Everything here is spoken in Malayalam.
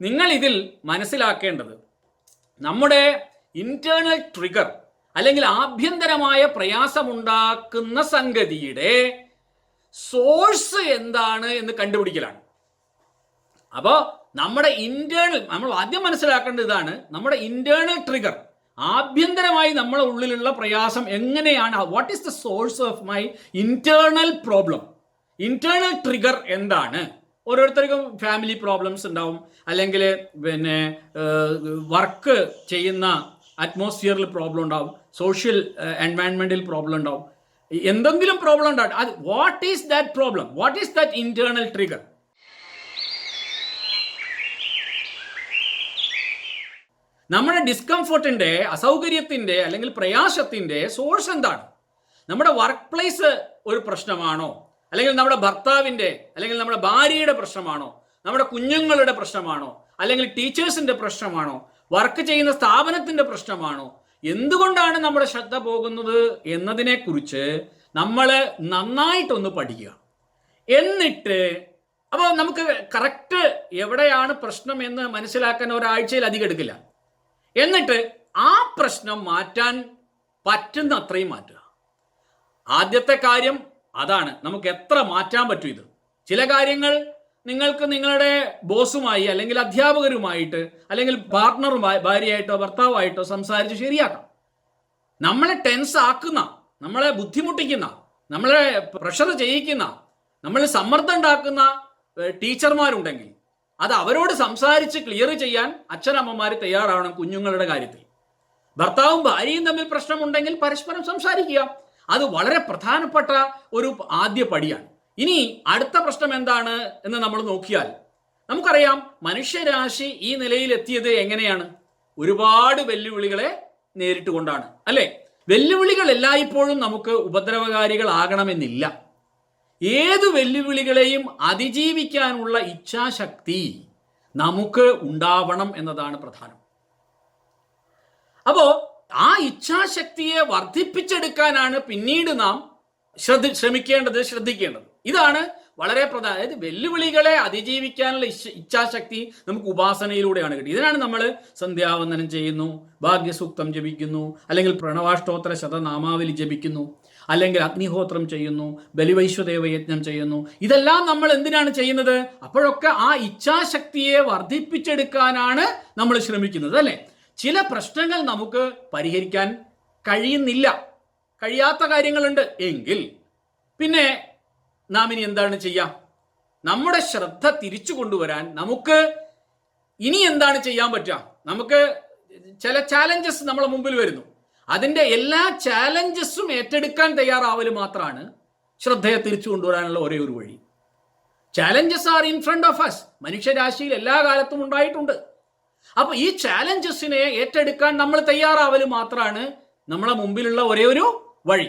നിങ്ങൾ ഇതിൽ മനസ്സിലാക്കേണ്ടത് നമ്മുടെ ഇന്റേണൽ ട്രിഗർ അല്ലെങ്കിൽ ആഭ്യന്തരമായ പ്രയാസമുണ്ടാക്കുന്ന സംഗതിയുടെ സോഴ്സ് എന്താണ് എന്ന് കണ്ടുപിടിക്കലാണ്. അപ്പോൾ നമ്മുടെ ഇന്റേണൽ നമ്മൾ ആദ്യം മനസ്സിലാക്കേണ്ട ഇതാണ്. നമ്മുടെ ഇന്റേണൽ ട്രിഗർ ആഭ്യന്തരമായി നമ്മുടെ ഉള്ളിലുള്ള പ്രയാസം എങ്ങനെയാണ് what is the source of my internal problem internal trigger എന്താണ്? ഓരോരുത്തർക്കും ഫാമിലി പ്രോബ്ലംസ് ഉണ്ടാവും. അല്ലെങ്കിൽ പിന്നെ വർക്ക് ചെയ്യുന്ന അറ്റ്മോസ്ഫിയറിൽ പ്രോബ്ലം ഉണ്ടാവും. സോഷ്യൽ എൻവയൺമെന്റിൽ പ്രോബ്ലം ഉണ്ടാവും. എന്തെങ്കിലും പ്രോബ്ലം ഉണ്ടാവും. അത് what is that problem what is that internal trigger നമ്മുടെ ഡിസ്കംഫർട്ടിന്റെ അസൗകര്യത്തിന്റെ അല്ലെങ്കിൽ പ്രയാസത്തിന്റെ സോഴ്സ് എന്താണ്? നമ്മുടെ വർക്ക് പ്ലേസ് ഒരു പ്രശ്നമാണോ? അല്ലെങ്കിൽ നമ്മുടെ ഭർത്താവിന്റെ അല്ലെങ്കിൽ നമ്മുടെ ഭാര്യയുടെ പ്രശ്നമാണോ? നമ്മുടെ കുഞ്ഞുങ്ങളുടെ പ്രശ്നമാണോ? അല്ലെങ്കിൽ ടീച്ചേഴ്സിന്റെ പ്രശ്നമാണോ? വർക്ക് ചെയ്യുന്ന സ്ഥാപനത്തിന്റെ പ്രശ്നമാണോ? എന്തുകൊണ്ടാണ് നമ്മുടെ ശ്രദ്ധ പോകുന്നത് എന്നതിനെക്കുറിച്ച് നമ്മൾ നന്നായിട്ടൊന്ന് പഠിക്കുക. എന്നിട്ട് അപ്പോൾ നമുക്ക് കറക്റ്റ് എവിടെയാണ് പ്രശ്നം എന്ന് മനസ്സിലാക്കാൻ ഒരാഴ്ചയിൽ അധികം എടുക്കില്ല. എന്നിട്ട് ആ പ്രശ്നം മാറ്റാൻ പറ്റുന്ന അത്രയും മാറ്റുക. ആദ്യത്തെ കാര്യം അതാണ്. നമുക്ക് എത്ര മാറ്റാൻ പറ്റും ഇത്? ചില കാര്യങ്ങൾ നിങ്ങൾക്ക് നിങ്ങളുടെ ബോസുമായി അല്ലെങ്കിൽ അധ്യാപകരുമായിട്ട് അല്ലെങ്കിൽ പാർട്ണറുമായി ഭാര്യയായിട്ടോ ഭർത്താവായിട്ടോ സംസാരിച്ച് ശരിയാക്കാം. നമ്മളെ ടെൻസ് ആക്കുന്ന നമ്മളെ ബുദ്ധിമുട്ടിക്കുന്ന നമ്മളെ പ്രഷർ ചെയ്യിക്കുന്ന നമ്മൾ സമ്മർദ്ദം ഉണ്ടാക്കുന്ന ടീച്ചർമാരുണ്ടെങ്കിൽ അത് അവരോട് സംസാരിച്ച് ക്ലിയർ ചെയ്യാൻ അച്ഛനമ്മമാർ തയ്യാറാവണം കുഞ്ഞുങ്ങളുടെ കാര്യത്തിൽ. ഭർത്താവും ഭാര്യയും തമ്മിൽ പ്രശ്നമുണ്ടെങ്കിൽ പരസ്പരം സംസാരിക്കുക. അത് വളരെ പ്രധാനപ്പെട്ട ഒരു ആദ്യ പടിയാണ്. ഇനി അടുത്ത പ്രശ്നം എന്താണ് എന്ന് നമ്മൾ നോക്കിയാൽ നമുക്കറിയാം മനുഷ്യരാശി ഈ നിലയിൽ എത്തിയത് എങ്ങനെയാണ്? ഒരുപാട് വെല്ലുവിളികളെ നേരിട്ട് കൊണ്ടാണ് അല്ലേ? വെല്ലുവിളികൾ എല്ലായ്പ്പോഴും നമുക്ക് ഉപദ്രവകാരികളാകണമെന്നില്ല. ഏത് വെല്ലുവിളികളെയും അതിജീവിക്കാനുള്ള ഇച്ഛാശക്തി നമുക്ക് ഉണ്ടാവണം എന്നതാണ് പ്രധാനം. അപ്പോ ആ ഇച്ഛാശക്തിയെ വർദ്ധിപ്പിച്ചെടുക്കാനാണ് പിന്നീട് നാം ശ്രദ്ധ ശ്രമിക്കേണ്ടത് ശ്രദ്ധിക്കേണ്ടത്. ഇതാണ് വളരെ പ്രധാന അതായത് വെല്ലുവിളികളെ അതിജീവിക്കാനുള്ള ഇച്ഛ- ഇച്ഛാശക്തി നമുക്ക് ഉപാസനയിലൂടെയാണ് കിട്ടി ഇതിനാണ് നമ്മൾ സന്ധ്യാവന്ദനം ചെയ്യുന്നു ഭാഗ്യസൂക്തം ജപിക്കുന്നു അല്ലെങ്കിൽ പ്രണവാഷ്ടോത്തര ശതനാമാവലി ജപിക്കുന്നു അല്ലെങ്കിൽ അഗ്നിഹോത്രം ചെയ്യുന്നു ബലിവൈശ്വദേവ യജ്ഞം ചെയ്യുന്നു. ഇതെല്ലാം നമ്മൾ എന്തിനാണ് ചെയ്യുന്നത്? അപ്പോഴൊക്കെ ആ ഇച്ഛാശക്തിയെ വർദ്ധിപ്പിച്ചെടുക്കാനാണ് നമ്മൾ ശ്രമിക്കുന്നത് അല്ലേ? ചില പ്രശ്നങ്ങൾ നമുക്ക് പരിഹരിക്കാൻ കഴിയുന്നില്ല. കഴിയാത്ത കാര്യങ്ങളുണ്ട് എങ്കിൽ പിന്നെ നാം ഇനി എന്താണ് ചെയ്യാം? നമ്മുടെ ശ്രദ്ധ തിരിച്ചു കൊണ്ടുവരാൻ നമുക്ക് ഇനി എന്താണ് ചെയ്യാൻ പറ്റുക നമുക്ക് ചില ചാലഞ്ചസ് നമ്മളെ മുമ്പിൽ വരുന്നു. അതിന്റെ എല്ലാ ചാലഞ്ചസും ഏറ്റെടുക്കാൻ തയ്യാറാവൽ മാത്രമാണ് ശ്രദ്ധയെ തിരിച്ചു കൊണ്ടുവരാനുള്ള ഒരേ ഒരു വഴി. Challenges are in front of us മനുഷ്യരാശിയിൽ എല്ലാ കാലത്തും ഉണ്ടായിട്ടുണ്ട്. അപ്പൊ ഈ ചാലഞ്ചസിനെ ഏറ്റെടുക്കാൻ നമ്മൾ തയ്യാറാവൽ മാത്രമാണ് നമ്മളെ മുമ്പിലുള്ള ഒരേ ഒരു വഴി.